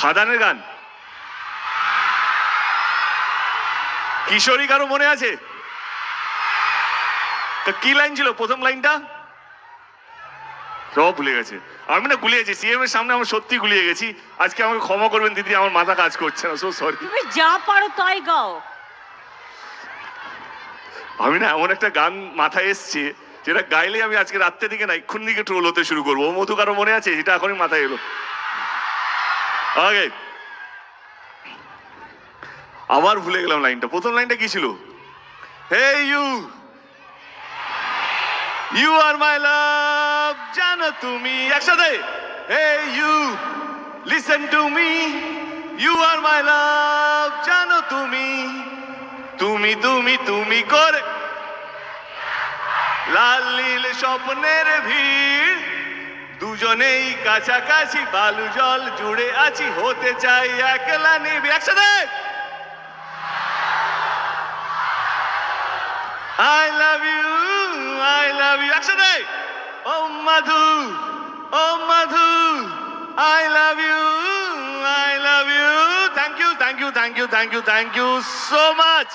খাদানের গান। কিশোরী কারও মনে আছে? কি লাইন ছিল? প্রথম লাইনটা সব ভুলে গেছে। আমি না গুলিয়ে গেছি। সিএম এর সামনে আমি সত্যি গুলিয়ে গেছি। আজকে আমাকে ক্ষমা করবেন দিদি আমার মাথা কাজ করছে না সো সরি তুমি যা পারো তাই গাও। আমি না এমন একটা গান মাথায় এসছে যেটা গাইলে আমি আজকে রাত্রে দিকে না এক্ষুন দিকে ট্রোল হতে শুরু করব। ও মধু কারও মনে আছে? যেটা এখনই মাথায় এলো। আগে। আবার ভুলে গেলাম লাইনটা। প্রথম লাইনটা কি ছিল? হে you you are my love জানো তুমি, একসাথে। Hey you listen to me you are my love জানো তুমি। তুমি তুমি তুমি করে। লাল, নীল স্বপ্নের ভিড়। দুজনেই কাছাকাছি, বালু জল জুড়ে আছি, হতে চাই একলা নিবি। একসাথে। I love you I love you একসাথে ও মাধু ও Madhu I love you I love you thank you thank you thank you thank you thank you so much